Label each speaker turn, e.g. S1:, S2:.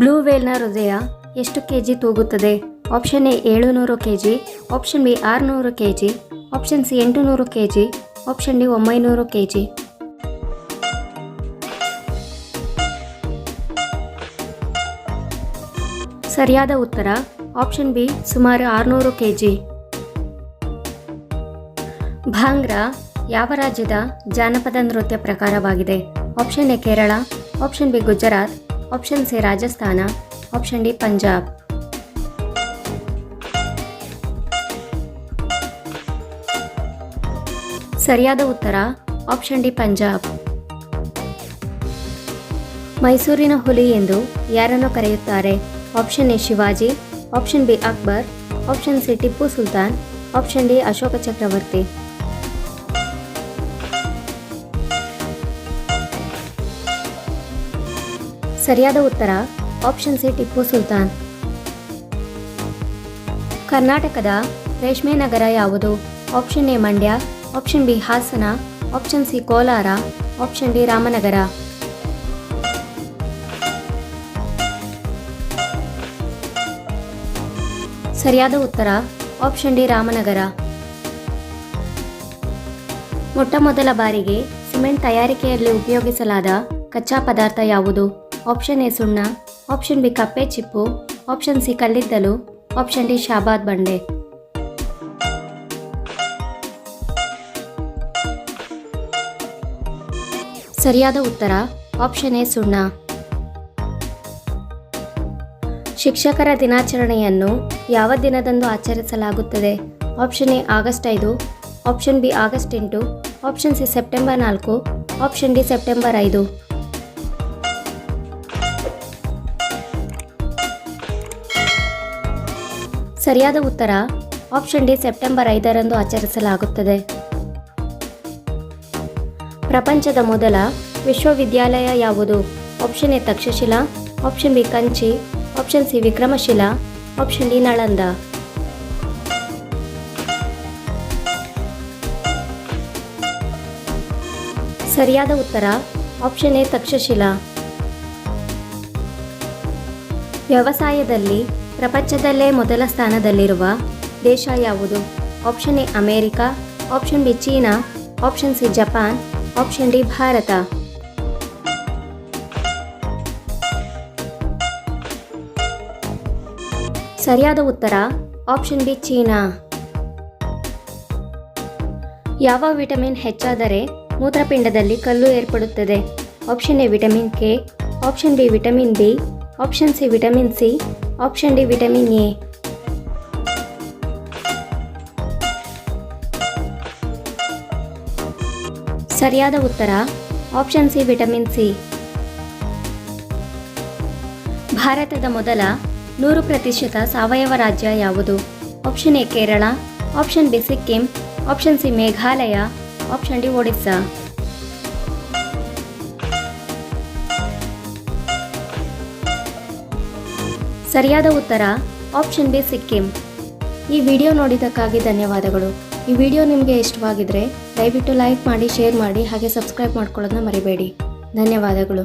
S1: Blue ವೇಲ್ನ ಹೃದಯ ಎಷ್ಟು ಕೆ ಜಿ ತೂಗುತ್ತದೆ? ಆಪ್ಷನ್ ಎ ಏಳುನೂರು ಕೆ ಜಿ ಆಪ್ಷನ್ ಬಿ ಆರುನೂರು ಕೆ ಜಿ ಆಪ್ಷನ್ ಸಿ ಎಂಟುನೂರು ಕೆ ಜಿ ಆಪ್ಷನ್ ಡಿ ಒಂಬೈನೂರು ಕೆ ಜಿ ಸರಿಯಾದ ಉತ್ತರ, ಆಪ್ಷನ್ ಬಿ ಸುಮಾರು ಆರುನೂರು ಕೆ ಜಿ ಭಾಂಗ್ರಾ ಯಾವ ರಾಜ್ಯದ ಜಾನಪದ ನೃತ್ಯ ಪ್ರಕಾರವಾಗಿದೆ? Option A Kerala, option B Gujarat option C Rajasthan option D Punjab ಸರಿಯಾದ ಉತ್ತರ ಆಪ್ಷನ್ ಡಿ ಪಂಜಾಬ್ ಮೈಸೂರಿನ ಹುಲಿ ಎಂದು ಯಾರನ್ನು ಕರೆಯುತ್ತಾರೆ? Option A Shivaji. Option B Akbar. Option C Tipu Sultan. Option D Ashoka Chakravarti. ಸರಿಯಾದ ಉತ್ತರ ಆಪ್ಷನ್ ಸಿ ಟಿಪ್ಪು ಸುಲ್ತಾನ್. ಕರ್ನಾಟಕದ ರೇಷ್ಮೆ ನಗರ ಯಾವುದು? Option A Mandya, option B Hassan, option C Kolar, option D Ramanagara. ಸರಿಯಾದ ಉತ್ತರ ಆಪ್ಷನ್ ಡಿ ರಾಮನಗರ. ಮೊಟ್ಟ ಮೊದಲ ಬಾರಿಗೆ ಸಿಮೆಂಟ್ ತಯಾರಿಕೆಯಲ್ಲಿ ಉಪಯೋಗಿಸಲಾದ ಕಚ್ಚಾ ಪದಾರ್ಥ ಯಾವುದು? ಆಪ್ಷನ್ ಎ ಸುಣ್ಣ. ಆಪ್ಷನ್ ಬಿ ಕಪ್ಪೆ, ಚಿಪ್ಪು. ಆಪ್ಷನ್ ಸಿ ಕಲ್ಲಿದ್ದಲು. ಆಪ್ಷನ್ ಡಿ ಶಾಬಾದ್ ಬಂಡೆ. ಸರಿಯಾದ ಉತ್ತರ. ಆಪ್ಷನ್ ಎ ಸುಣ್ಣ. ಶಿಕ್ಷಕರ ದಿನಾಚರಣೆಯನ್ನು ಯಾವ ದಿನದಂದು ಆಚರಿಸಲಾಗುತ್ತದೆ? ಆಪ್ಷನ್ ಎ ಆಗಸ್ಟ್ ಐದು. ಆಪ್ಷನ್ ಬಿ ಆಗಸ್ಟ್ ಎಂಟು. ಆಪ್ಷನ್ ಸಿ ಸೆಪ್ಟೆಂಬರ್ ನಾಲ್ಕು. ಆಪ್ಷನ್ ಡಿ ಸೆಪ್ಟೆಂಬರ್ ಐದು. ಸರಿಯಾದ ಉತ್ತರ ಆಪ್ಷನ್ ಡಿ ಸೆಪ್ಟೆಂಬರ್ ಐದರಂದು ಆಚರಿಸಲಾಗುತ್ತದೆ. ಪ್ರಪಂಚದ ಮೊದಲ ವಿಶ್ವವಿದ್ಯಾಲಯ ಯಾವುದು? Option A Takshashila option B Kanchi option C Vikramashila option D Nalanda. ಸರಿಯಾದ ಉತ್ತರ ಆಪ್ಷನ್ ಎ ತಕ್ಷಶಿಲಾ. ವ್ಯವಸಾಯದಲ್ಲಿ ಪ್ರಪಂಚದಲ್ಲೇ ಮೊದಲ ಸ್ಥಾನದಲ್ಲಿರುವ ದೇಶ ಯಾವುದು? Option A America option B China option C Japan option D Bharat. ಸರಿಯಾದ ಉತ್ತರ ಆಪ್ಷನ್ ಬಿ ಚೀನಾ. ಯಾವ ವಿಟಮಿನ್ ಹೆಚ್ಚಾದರೆ ಮೂತ್ರಪಿಂಡದಲ್ಲಿ ಕಲ್ಲು ಏರ್ಪಡುತ್ತದೆ? Option A vitamin K option B vitamin B option C vitamin C option D vitamin A ಸರಿಯಾದ ಉತ್ತರ option C vitamin C ಭಾರತದ ಮೊದಲ ನೂರು ಪ್ರತಿಶತ ಸಾವಯವ ರಾಜ್ಯ ಯಾವುದು? Option A Kerala option B Sikkim option C Meghalaya option D Odisha ಸರಿಯಾದ ಉತ್ತರ ಆಪ್ಷನ್ ಬಿ ಸಿಕ್ಕಿಂ. ಈ ವಿಡಿಯೋ ನೋಡಿದ್ದಕ್ಕಾಗಿ ಧನ್ಯವಾದಗಳು. ಈ ವಿಡಿಯೋ ನಿಮಗೆ ಇಷ್ಟವಾಗಿದ್ದರೆ ದಯವಿಟ್ಟು ಲೈಕ್ ಮಾಡಿ ಶೇರ್ ಮಾಡಿ, ಹಾಗೆ ಸಬ್ಸ್ಕ್ರೈಬ್ ಮಾಡ್ಕೊಳ್ಳೋದನ್ನ ಮರಿಬೇಡಿ. ಧನ್ಯವಾದಗಳು.